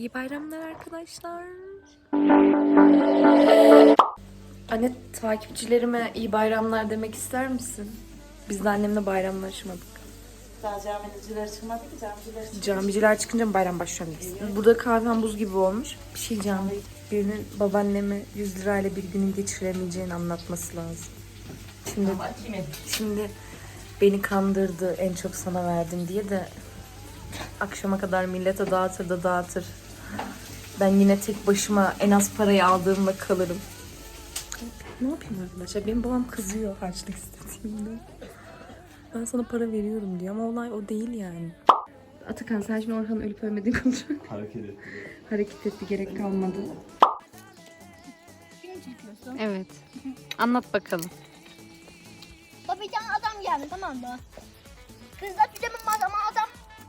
İyi bayramlar arkadaşlar. Anne takipçilerime iyi bayramlar demek ister misin? Biz de annemle bayramlaşmadık. Daha camiciler çıkmadı ki camiciler. Camiciler çıkınca mı bayram başlıyor Burada kahvem buz gibi olmuş. Bir şey diyeceğim. Birinin babaanneme 100 lirayla bir günün geçiremeyeceğini anlatması lazım. Şimdi Ama kimin? Şimdi beni kandırdı en çok sana verdim diye de akşama kadar millete dağıtır da dağıtır. Ben yine tek başıma en az parayı aldığımla kalırım. Ne yapayım arkadaşlar? Benim babam kızıyor harçlık istediğimde. Ben sana para veriyorum diyor ama olay o değil yani. Atakan sen şimdi Orhan'ın ölüp ölmediğini kontrol Hareket etti. Hareket etti gerek kalmadı. Film çekiyorsun. Evet. Anlat bakalım. Baba bir tane adam geldi tamam mı? Kızlar pijama var ama adam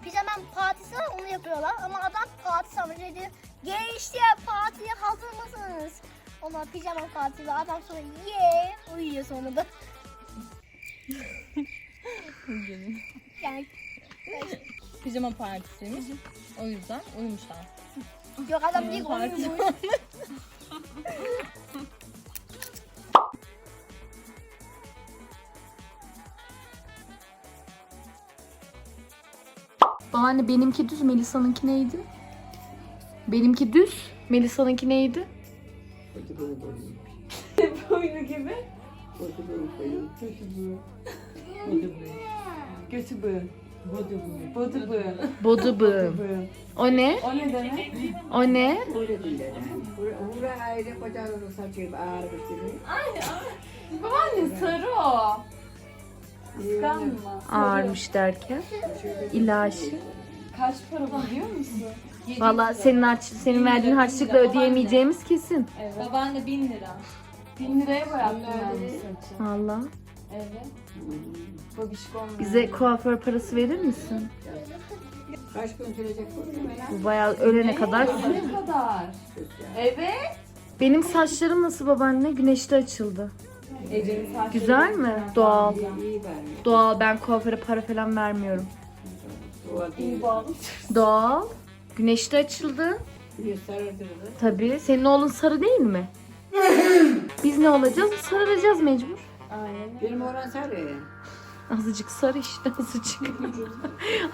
pijaman partisi var onu yapıyorlar ama adam parti sanmış dedi. Gençler partiye hazır mısınız? Onlar pijama partisi var adam sonra ye uyuyor sonra da. yani Pijama partisiymiş. O yüzden uyumuşlar. yok adam değil uyumuş. Babaanne benimki düz, Melisa'nınki neydi? Benimki düz, Melisa'nınki neydi? Boynu gibi. Götü bığı. Bodu bığı. Bodu bığı. Bodu. Bığı. O ne? O ne demek? O ne? Babaanne sarı o. Kıskanma. Ağırmış derken. İlahi. Kaç para biliyor musun? Valla senin harç, senin verdiğin harçlıkla ödeyemeyeceğimiz kesin. Evet. Babaanne bin lira. Bin liraya boyattım ben bu saçı. Valla. Evet. Babişkom Bize kuaför parası verir misin? Kaç gün sürecek bu? Bu bayağı ölene kadar. Ne kadar? Evet. Benim saçlarım nasıl babaanne? Güneşte açıldı. Ece'nin saçları. Güzel mi? Doğal. İyi. Doğal. Ben kuaföre para falan vermiyorum. Doğal değil. İyi. Doğal. Güneşte açıldı. Bir. Tabii. Senin oğlun sarı değil mi? Biz ne olacağız? Sarılacağız mecbur. Aynen. Benim oğlan sarı. Azıcık sarı işte azıcık.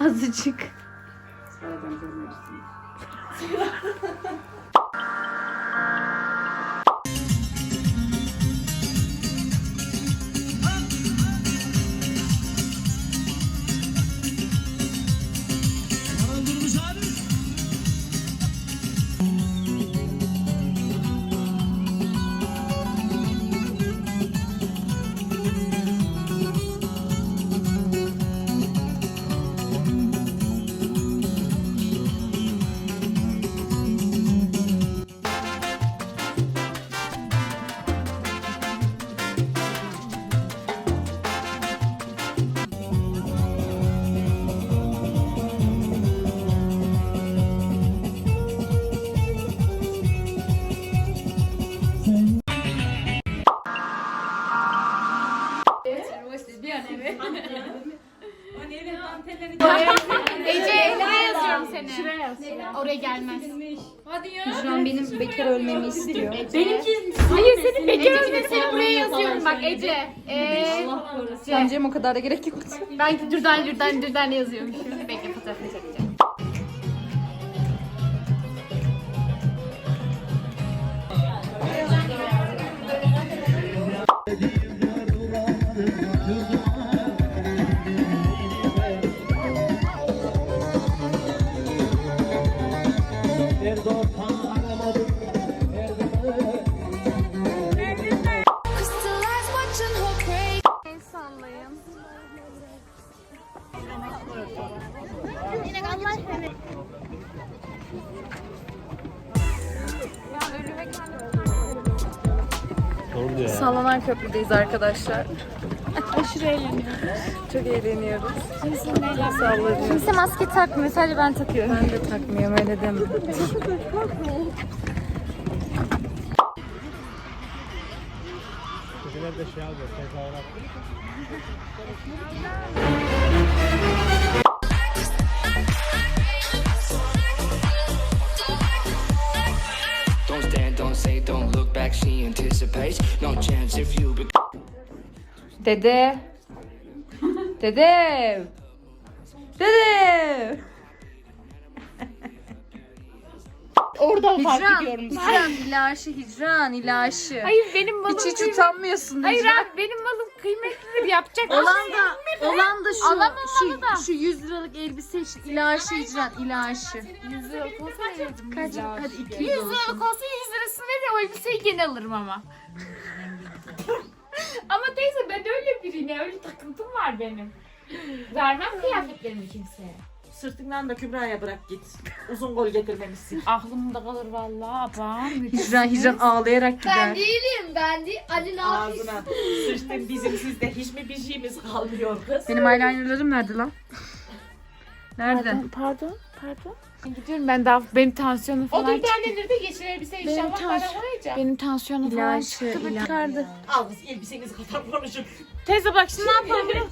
azıcık. Sarıdan görmezsin. Ece buraya yazıyorum seni. Şuraya Oraya gelmez. Şu an benim bekar ölmemi istiyor. Hayır senin bekar ölmeni seni buraya yazıyorum. bak Ece. Ee, Bence o kadar da gerek yok. ben dürden dürden dürden yazıyorum. Şimdi. Bekle fotoğrafını çekeceğim. Sallanan Köprü'deyiz arkadaşlar. Aşırı eğleniyoruz. Çok eğleniyoruz. Sallanıyoruz. Kimse maske takmıyor sadece ben takıyorum. Ben de takmıyorum öyle deme. Don't Dede. Dede. Dede. Oradan fark Hicran, ediyorum. hicran, ilaşı, hicran, ilaşı. Hayır benim malım Hiç hiç kıymetli. utanmıyorsun Hayır hicran. abi benim malım kıymetlidir yapacak. Olan da, olan da şu, Alamamalı da. şu, şu 100 liralık elbise için ilaşı hicran, ilaşı. 100 lira olsa verirdim. Kaç? Hadi 200 100 olsun. liralık olsa 100 lirasını verir o elbiseyi gene alırım ama. ama teyze ben öyle birine öyle takıntım var benim. Vermem kıyafetlerimi kimseye. Sırtından da Kübra'ya bırak git. Uzun kol getirmemişsin. Aklımda kalır vallahi abam. Hicran, hicran ağlayarak gider. değilim ben değil. Ali Nafiz. Ağzına sıçtın bizim sizde hiç mi bir şeyimiz kalmıyor kız? Benim eyelinerlarım nerede lan? Nerede? Pardon, pardon. Ben gidiyorum ben daha benim tansiyonum O falan bir taneleri de geçir elbise Benim inşallah bana tansiyon- koyacağım. Benim tansiyonum falan İlaşı, çıktı ilaşı. çıkardı. Al kız elbisenizi kadar konuşun. Teyze bak şimdi ne yapalım?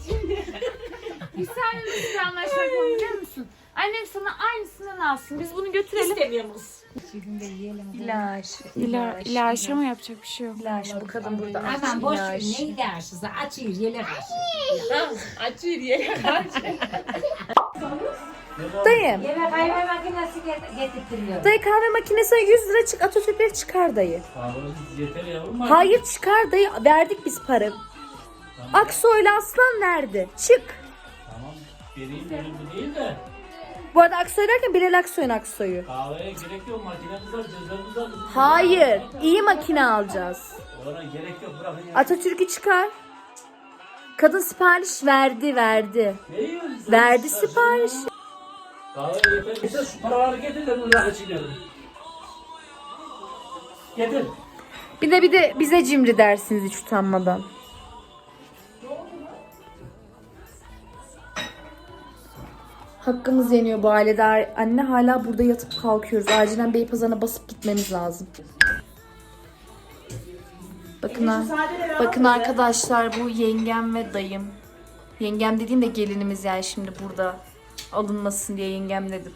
Biz seninle nasıl bir anlaşma yapalım biliyor musun? Annem sana aynısından alsın. Biz bunu götürelim. İstemiyorum kız. İlaşı, İla, ilahi ama yapacak bir şey yok. İlaşı, bu kadın burada aç Aman boş ver ilaşı. ne ilaçsızı açıyor yele karşı. Açıyor Dayım, Yemek kahve makinesi get- getirtiyor. dayı kahve makinesine 100 lira çık Atatürk'e çıkar dayı. Yeter yavrum. Hayır çıkar dayı, verdik biz para. Aksoy'la Aslan verdi. Çık. Tamam. Vereyim önemli değil de. Bu arada Aksoy derken Bilal Aksoy'un Aksoy'u. Kahveye gerek yok. Makinemiz var, cezvemiz var. Hayır, iyi makine alacağız. Ona gerek yok. Bırakın ya. Atatürk'ü çıkar. Kadın sipariş verdi, verdi. Ne yiyorsun? Verdi sipariş. Kahve yeter. Getir şu paraları getir de bunu bırak içinelim. Getir. Bir de bir de bize cimri dersiniz hiç utanmadan. Hakkımız yeniyor bu ailede. Anne hala burada yatıp kalkıyoruz. Acilen Beypazarı'na basıp gitmemiz lazım. Bakın, ha- bakın arkadaşlar bu yengem ve dayım. Yengem dediğim de gelinimiz yani şimdi burada alınmasın diye yengem dedim.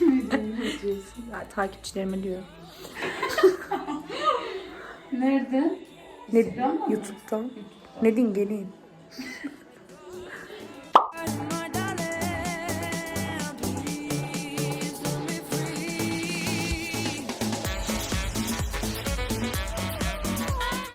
ya, takipçilerime diyorum. Nerede? Ne, YouTube'dan. Ne diyeyim geleyim.